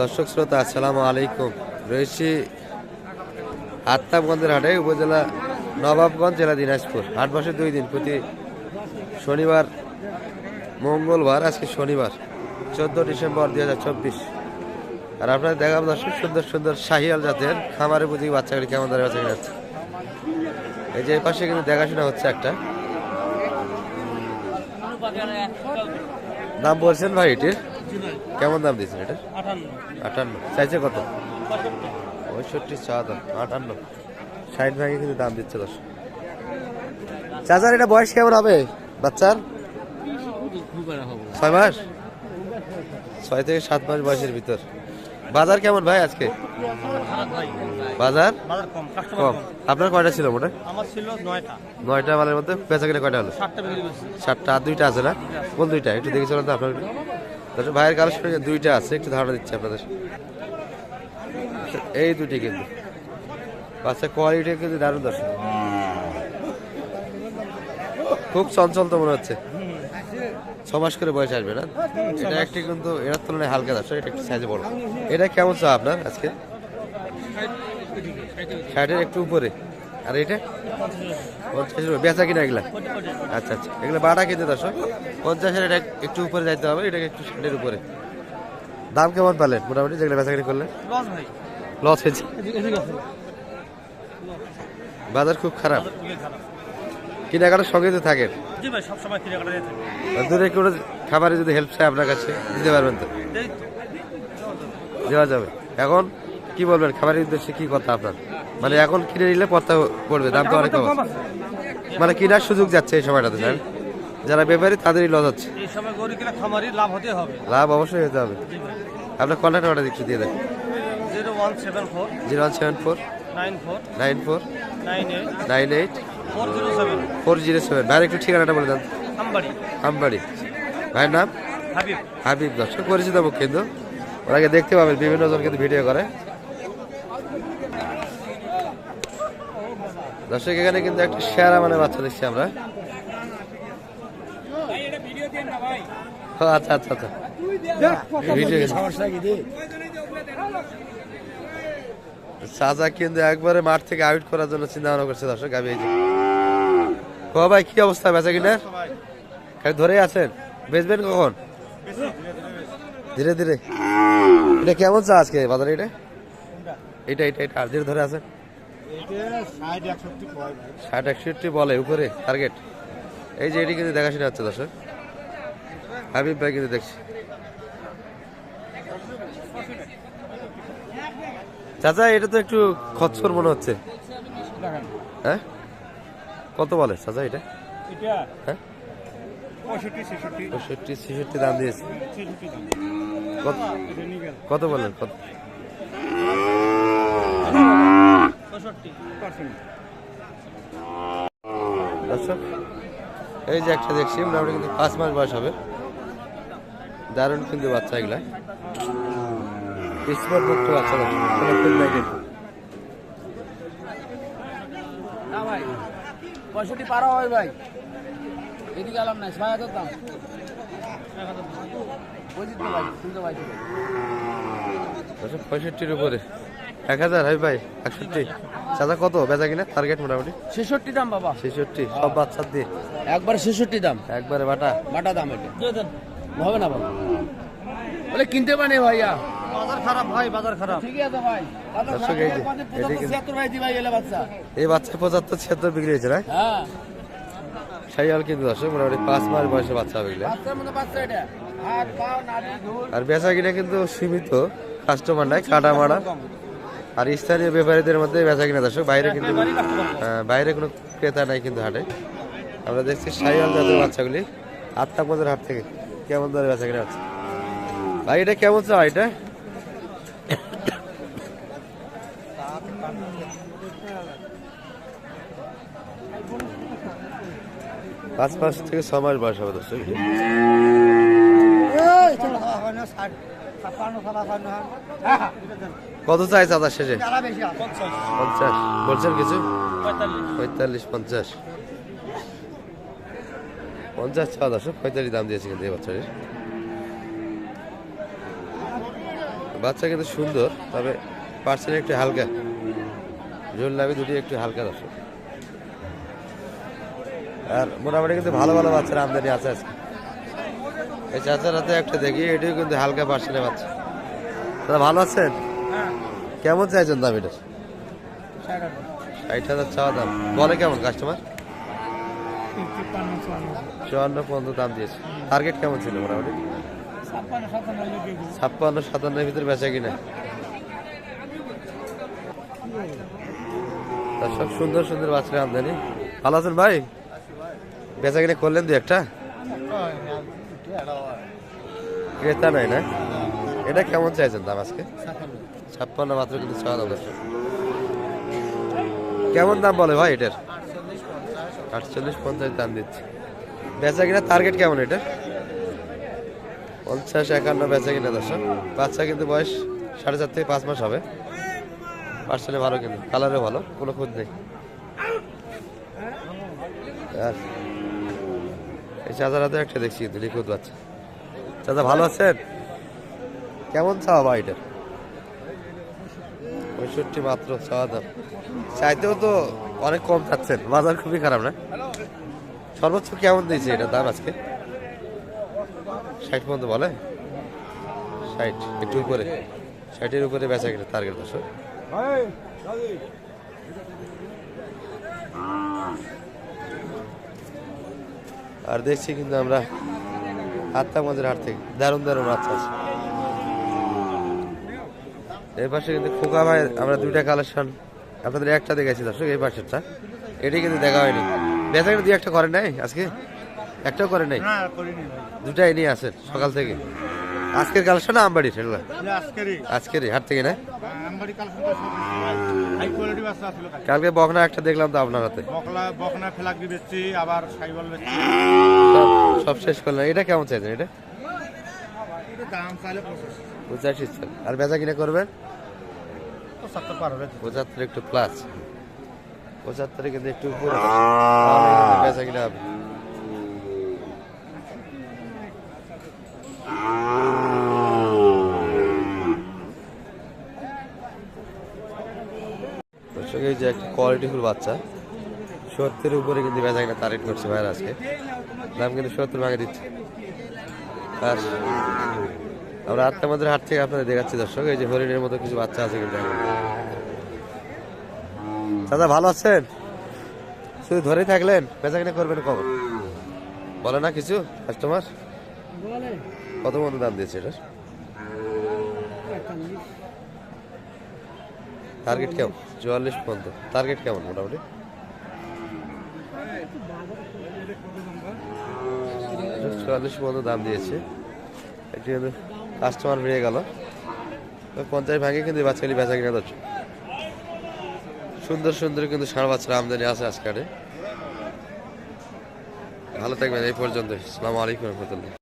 দর্শক শ্রোতা, আসসালামু আলাইকুম। রয়েছি আত্মাবগঞ্জের হাটে, উপজেলা নবাবগঞ্জ, জেলা দিনাজপুর। হাট বসে দুই দিন, প্রতি শনিবার, মঙ্গলবার, আজকে শনিবার, চোদ্দ ডিসেম্বর দুই হাজার চব্বিশ। আর আপনারা দেখাবো দর্শক, সুন্দর সুন্দর শাহিয়াল জাতের খামারে বুঝি বাচ্চাগুলি কেমন ধরে বাচ্চা যাচ্ছে এই যে পাশে কিন্তু দেখাশোনা হচ্ছে একটা। দাম বলছেন ভাই এটির? কেমন দাম দিয়েছেন এটা? আটান্ন। চাইছে কত? পঁয়ষট্টি। চা দাম আটান্ন। ষাট ভাগে কিন্তু দাম দিচ্ছে দশ চাচার এটা বয়স কেমন হবে? বাচ্চার? ছয় মাস? ছয় থেকে সাত মাস বয়সের ভিতর। বাজার কেমন ভাই আজকে? বাজার? কম আপনার কয়টা ছিল মোটে? নয়টা। মালের মধ্যে বেচা কিনে কয়টা হলো? সাতটা আর দুইটা আছে না? কোন দুইটা? একটু দেখে চলেন তো আপনার দর্শক ভাইয়ের কারও শুনে দুইটা আছে, একটু ধারণা দিচ্ছি আপনাদের। এই দুটি কিন্তু। বাচ্চা কোয়ালিটি কিন্তু দারুণ দর্শক। খুব চঞ্চল তো মনে হচ্ছে। ছ মাস করে বয়স আসবে না? এটা একটি কিন্তু এটার তুলনায় হালকা দর্শক, এটা একটু সাইজে বড়। এটা কেমন চা আপনার আজকে? ষাটের একটু উপরে। আর এটা? পঞ্চাশ বেচা কিনা এগুলা? আচ্ছা আচ্ছা। এগুলো বাটা কিনতে দর্শক পঞ্চাশের এটা একটু উপরে যাইতে হবে এটাকে একটু ষাটের উপরে। দাম কেমন পালেন মোটামুটি যেগুলো বেচাকিনি করলেন? লস লস হয়েছে। বাজার খুব খারাপ। কেনাকাটার সঙ্গে তো থাকেন। দূরে কোনো খাবারে যদি হেল্প চাই আপনার কাছে দিতে পারবেন তো? দেওয়া যাবে। এখন কি বলবেন খাবারের উদ্দেশ্যে কি কথা আপনার? মানে এখন কিনে নিলে পড়তে পড়বে দাম তো অনেক কম। মানে কেনার সুযোগ যাচ্ছে এই সময়টাতে স্যার যারা ব্যাপারী তাদেরই লস হচ্ছে। এই সময় গরু কিনা খামারি লাভ হতে হবে। লাভ অবশ্যই হতে হবে। আপনার কন্ট্যাক্ট নাম্বারটা একটু দিয়ে দেন। Zero one seven four zero one seven four nine four nine four nine eight nine eight four zero seven. Four zero seven. ভাইয়ের একটু ঠিকানাটা বলে দেন। আমবাড়ি। আমবাড়ি। ভাইয়ের নাম? হাবিব। হাবিব দর্শক পরিচিত মুখ কিন্তু। ওনাকে দেখতে পাবেন বিভিন্ন জন কিন্তু ভিডিও করে। দর্শক, এখানে কিন্তু একটা সেরা মানে বাচ্চা দেখছি আমরা। আচ্ছা আচ্ছা আচ্ছা। সাজা কিন্তু একবারে মাঠ থেকে আউট করার জন্য চিন্তা ভাবনা করছে দর্শক আমি এই যে। ও ভাই, কি অবস্থা? বেচা কিনা? খালি ধরে আছেন? বেচবেন কখন? ধীরে ধীরে। এটা কেমন চা আজকে বাজারে এটা? এটা এটা এটা। আর ধরে আছেন? ষাট একষট্টি বলে। উপরে টার্গেট এই যে এটি কিন্তু দেখাশোনা হচ্ছে দর্শক। হাবিব ভাই কিন্তু দেখছি। চাচা এটা তো একটু খচ্চর মনে হচ্ছে। হ্যাঁ? কত বলে চাচা এটা? হ্যাঁ? পঁয়ষট্টি ছেষট্টি। দাম দিয়েছে। কত? গেল কত? এই যে একটা দেখছি মোটামুটি কিন্তু পাঁচ মাস বয়স হবে। দারুণ কিন্তু বাচ্চা এগুলা। স্পট মুক্ত বাচ্চা না পঁয়ষট্টি পারা হয় ভাই। এদিকে ছয় হাজার দাম। ভাই দর্শক পঁয়ষট্টির উপরে। এক হাজার? হয় ভাই একষট্টি। চাচা কত? বেচা কিনা? টার্গেট মোটামুটি? ছেষট্টি দাম বাবা। ছেষট্টি সব বাচ্চার দিয়ে। একবার ছেষট্টি দাম। একবারে বাটা। বাটা দাম এটা। হবে না বাবা। বলে কিনতে পারে ভাইয়া। বাজার খারাপ ভাই বাজার খারাপ। ঠিকই আছে ভাই। দর্শক, এই বাচ্চা। পঁচাত্তর ছিয়াত্তর বিক্রি হয়েছে না? হ্যাঁ। কিন্তু দর্শক মোটামুটি পাঁচ মাস বয়সে বাচ্চা আর বেচা কিনা কিন্তু সীমিত। কাস্টমার নাই কাটা মারা। আর স্থানীয় ব্যাপারীদের মধ্যে বেচা কিনা দর্শক, বাইরে কিন্তু বাইরে কোনো ক্রেতা নাই কিন্তু হাটে। আমরা দেখছি সাইয়াল জাতের বাচ্চাগুলি। আটটা পদের হাট থেকে কেমন ধরে বেচা কিনা হচ্ছে? ভাই, এটা কেমন চা এটা? পাঁচ মাস থেকে ছ মাস বয়স হবে দর্শক। কত চাই চাঁদা শেষে? পঞ্চাশ। বলছেন কিছু? পঁয়তাল্লিশ। পঞ্চাশ। পঞ্চাশ ছাড়া দশ পঁয়তাল্লিশ দাম দিয়েছে কিন্তু এই বছরের। বাচ্চা কিন্তু সুন্দর তবে পার্সেন্ট একটু হালকা। জোর লাগবে দুটি একটু হালকা দর্শক। আর মোটামুটি কিন্তু ভালো ভালো বাচ্চার আমদানি আছে আজকে। এই চাচার হাতে একটা দেখি এটিও কিন্তু হালকা পার্সেন্টের বাচ্চা। দাদা ভালো আছেন? কেমন চাইছেন দাম এটা? ষাট হাজার। চাওয়া দাম। বলে কেমন কাস্টমার চুয়ান্ন। পর্যন্ত দাম দিয়েছে। টার্গেট কেমন ছিল মোটামুটি? ছাপ্পান্ন সাতান্নের ভিতরে বেচা কিনা? দর্শক সুন্দর সুন্দর বাচ্চা আমদানি। ভালো আছেন ভাই? বেচা কিনে করলেন দু একটা? ক্রেতা নাই না? এটা কেমন চাইছেন দাম আজকে? ছাপ্পান্ন মাত্র কিন্তু ছয় দাম কেমন দাম বলে ভাই এটার? আটচল্লিশ পঞ্চাশ দাম দিচ্ছে। বেচা কিনা টার্গেট কেমন এটা? পঞ্চাশ একান্ন বেচা কিনা দর্শক। বাচ্চা কিন্তু বয়স সাড়ে চার থেকে পাঁচ মাস হবে। পার্সেলে ভালো কিন্তু কালারে ভালো, কোনো খুঁজ নেই। আর এই চাচার হাতে একটা দেখছি কিন্তু, নিখুঁত বাচ্চা। চাচা ভালো আছেন? কেমন চাওয়া এটা? পঁয়ষট্টি মাত্র চাওয়া দাম। চাইতেও তো অনেক কম চাচ্ছেন বাজার খুবই খারাপ, না? সর্বোচ্চ কেমন দিয়েছে এটা দাম আজকে? ষাট পর্যন্ত বলে? ষাট, একটু উপরে। ষাটের উপরে বেচা কিনা টার্গেট দশ আর দেখছি কিন্তু আমরা হাতটা মাঝের হাট থেকে দারুণ দারুণ আচ্ছা আছে। এই পাশে কিন্তু খোকা ভাই আমরা দুইটা কালেকশন আপনাদের একটা দেখেছি দর্শক এই পাশেরটা। এটি কিন্তু দেখা হয়নি। বেচা কিন্তু দুই একটা করেন নাই আজকে? একটাও করেন নাই দুটাই নিয়ে আসেন সকাল থেকে। আজকের কালেকশন আমবাড়ি সেগুলো আজকেরই। আজকের হাট থেকে না? আসলো কালকে। বকনা একটা দেখলাম তো আপনার হাতে। বকলা বকনা ফেলাকি বেচছি আবার সাইবল বেচছি। সব- শেষ করলেন এটা কেমন চাইছেন এটা? পঁচিশ। চাল। আর বেচা কিনা করবেন? পঁচাত্তর পার হবে। পঁচাত্তর একটু প্লাস পঁচাত্তরে কিন্তু একটু উপরে বেচা কিনা হবে দর্শক এই যে একটা কোয়ালিটিফুল বাচ্চা। সত্তরের উপরে কিন্তু বেচা কিনা তারিখ করছে ভাইয়ের আজকে। দাম কিন্তু সত্তর ভাগে দিচ্ছে। আর আমরা আটটা আমাদের হাট থেকে আপনাদের দেখাচ্ছি দর্শক এই যে হরিণের মতো কিছু বাচ্চা আছে কিন্তু দাদা ভালো আছেন? শুধু ধরেই থাকলেন? বেচা কিনা করবেন কখন? বলে না কিছু কাস্টমার কত মতো দাম দিয়েছে এটার? টার্গেট কেমন? চুয়াল্লিশ পর্যন্ত। টার্গেট কেমন মোটামুটি? চুয়াল্লিশ পর্যন্ত দাম দিয়েছে। একটু কিন্তু কাস্টমার বেড়ে গেল পঞ্চাশ ভাগে কিন্তু বাচ্চাগুলি বেচা কিনা যাচ্ছে সুন্দর সুন্দর কিন্তু ষাঁড় বাচ্চার আমদানি আছে আজকারে ভালো থাকবেন, এই পর্যন্ত আসসালামু আলাইকুম রহমতুল্লাহ।